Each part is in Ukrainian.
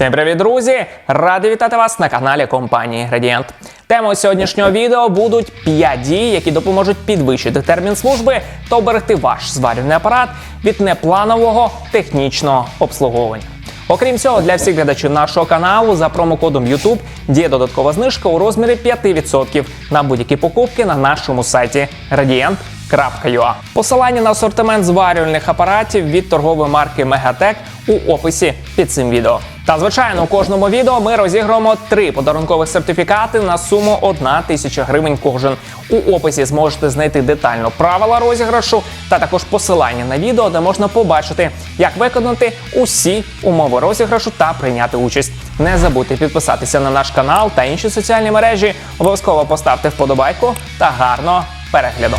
Всім привіт, друзі! Радий вітати вас на каналі компанії Gradient. Темою сьогоднішнього відео будуть 5 дій, які допоможуть підвищити термін служби та оберегти ваш зварювальний апарат від непланового технічного обслуговування. Окрім цього, для всіх глядачів нашого каналу за промокодом YouTube діє додаткова знижка у розмірі 5% на будь-які покупки на нашому сайті Gradient.ua. Посилання на асортимент зварювальних апаратів від торгової марки Megatech у описі під цим відео. Та звичайно, у кожному відео ми розіграємо три подарункових сертифікати на суму 1 тисяча гривень кожен. У описі зможете знайти детально правила розіграшу та також посилання на відео, де можна побачити, як виконати усі умови розіграшу та прийняти участь. Не забудьте підписатися на наш канал та інші соціальні мережі. Обов'язково поставте вподобайку та гарного перегляду.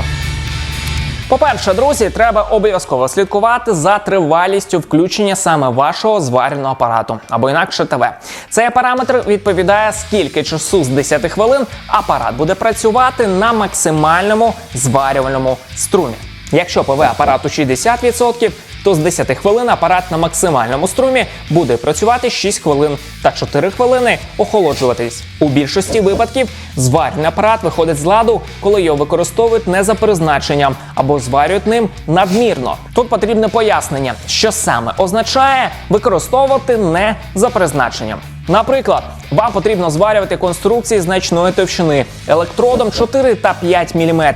По-перше, друзі, треба обов'язково слідкувати за тривалістю включення саме вашого зварювального апарату або інакше ТВ. Цей параметр відповідає, скільки часу з 10 хвилин апарат буде працювати на максимальному зварювальному струмі. Якщо ПВ апарату 60%, то з 10 хвилин апарат на максимальному струмі буде працювати 6 хвилин та 4 хвилини охолоджуватись. У більшості випадків зварювальний апарат виходить з ладу, коли його використовують не за призначенням або зварюють ним надмірно. Тут потрібне пояснення, що саме означає використовувати не за призначенням. Наприклад, вам потрібно зварювати конструкції значної товщини електродом 4 та 5 мм,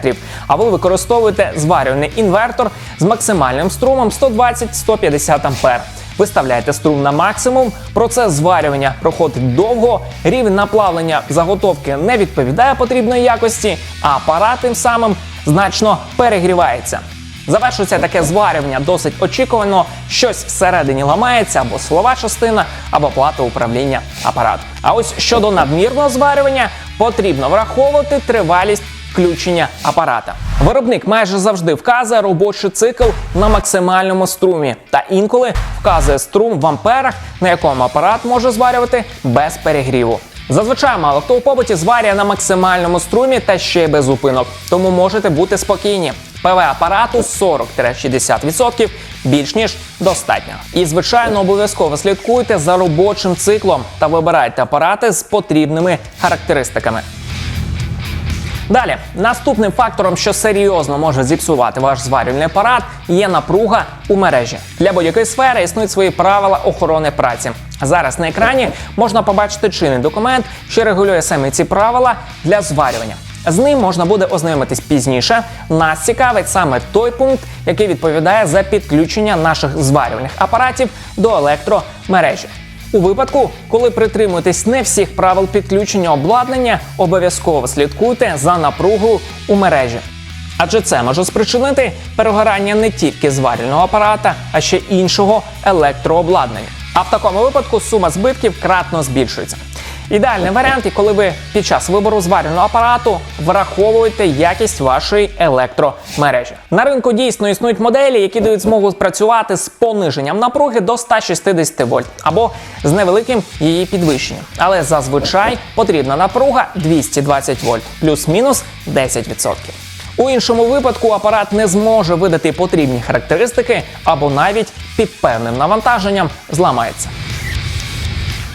а ви використовуєте зварювальний інвертор з максимальним струмом 120-150 А. Виставляєте струм на максимум, процес зварювання проходить довго, рівень наплавлення заготовки не відповідає потрібної якості, а апарат тим самим значно перегрівається. Завершується таке зварювання досить очікувано, щось всередині ламається або силова частина, або плата управління апарату. А ось щодо надмірного зварювання, потрібно враховувати тривалість включення апарата. Виробник майже завжди вказує робочий цикл на максимальному струмі, та інколи вказує струм в амперах, на якому апарат може зварювати без перегріву. Зазвичай мало хто у побуті зварює на максимальному струмі та ще й без зупинок, тому можете бути спокійні. ПВ апарату 40-60% більш ніж достатньо. І звичайно, обов'язково слідкуйте за робочим циклом та вибирайте апарати з потрібними характеристиками. Далі, наступним фактором, що серйозно може зіпсувати ваш зварювальний апарат, є напруга у мережі. Для будь-якої сфери існують свої правила охорони праці. Зараз на екрані можна побачити чинний документ, що регулює саме ці правила для зварювання. З ним можна буде ознайомитись пізніше. Нас цікавить саме той пункт, який відповідає за підключення наших зварювальних апаратів до електромережі. У випадку, коли притримуєтесь не всіх правил підключення обладнання, обов'язково слідкуйте за напругою у мережі. Адже це може спричинити перегорання не тільки зварювального апарата, а ще іншого електрообладнання. А в такому випадку сума збитків кратно збільшується. Ідеальний варіант, коли ви під час вибору зварювального апарату враховуєте якість вашої електромережі. На ринку дійсно існують моделі, які дають змогу працювати з пониженням напруги до 160 вольт або з невеликим її підвищенням. Але зазвичай потрібна напруга 220 вольт, плюс-мінус 10%. У іншому випадку апарат не зможе видати потрібні характеристики або навіть під певним навантаженням зламається.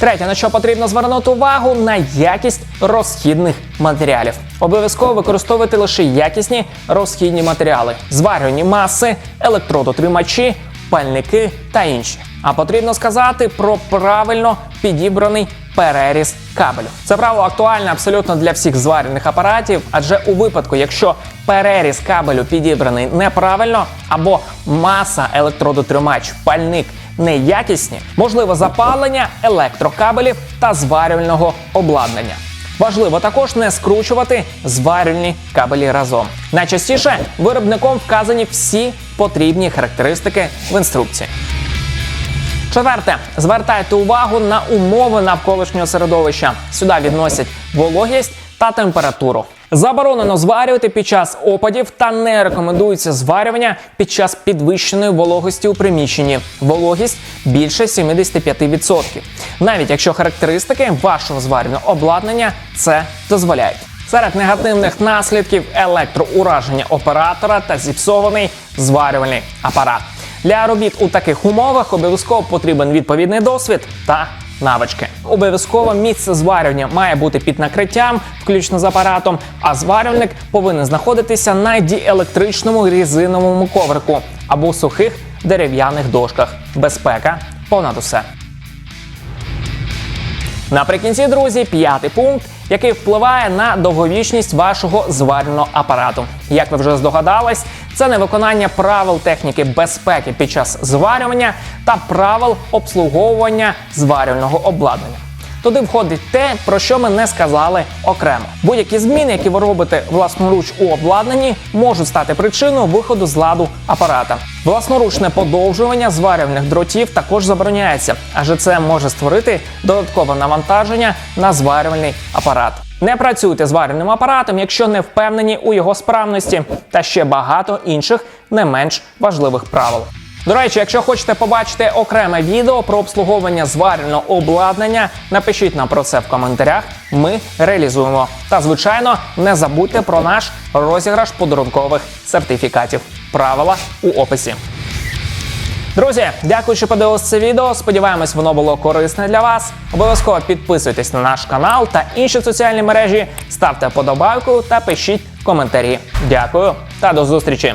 Третє, на що потрібно звернути увагу на якість розхідних матеріалів. Обов'язково використовуйте лише якісні розхідні матеріали, зварювані маси, електродотримачі, пальники та інші. А потрібно сказати про правильно підібраний переріз кабелю. Це правило актуальне абсолютно для всіх зварювальних апаратів, адже у випадку, якщо переріз кабелю підібраний неправильно, або маса електродотримач, пальник неякісні, можливо запалення електрокабелів та зварювального обладнання. Важливо також не скручувати зварювальні кабелі разом. Найчастіше виробником вказані всі потрібні характеристики в інструкції. Четверте, звертайте увагу на умови навколишнього середовища. Сюди відносять вологість та температуру. Заборонено зварювати під час опадів та не рекомендується зварювання під час підвищеної вологості у приміщенні. Вологість більше 75%. Навіть якщо характеристики вашого зварювального обладнання це дозволяють. Серед негативних наслідків електроураження оператора та зіпсований зварювальний апарат. Для робіт у таких умовах обов'язково потрібен відповідний досвід та навички. Обов'язково місце зварювання має бути під накриттям, включно з апаратом, а зварювальник повинен знаходитися на діелектричному резиновому коврику або сухих дерев'яних дошках. Безпека понад усе. Наприкінці, друзі, п'ятий пункт, який впливає на довговічність вашого зварювального апарату. Як ви вже здогадались, це невиконання правил техніки безпеки під час зварювання та правил обслуговування зварювального обладнання. Туди входить те, про що ми не сказали окремо. Будь-які зміни, які ви робите власноруч у обладнанні, можуть стати причиною виходу з ладу апарата. Власноручне подовжування зварювальних дротів також забороняється, адже це може створити додаткове навантаження на зварювальний апарат. Не працюйте з апаратом, якщо не впевнені у його справності, та ще багато інших не менш важливих правил. До речі, якщо хочете побачити окреме відео про обслуговування зварювального обладнання, напишіть нам про це в коментарях. Ми реалізуємо. Та звичайно, не забудьте про наш розіграш подарункових сертифікатів. Правила у описі. Друзі, дякую, що подивилися це відео. Сподіваємось, воно було корисне для вас. Обов'язково підписуйтесь на наш канал та інші соціальні мережі, ставте подобайку та пишіть коментарі. Дякую та до зустрічі!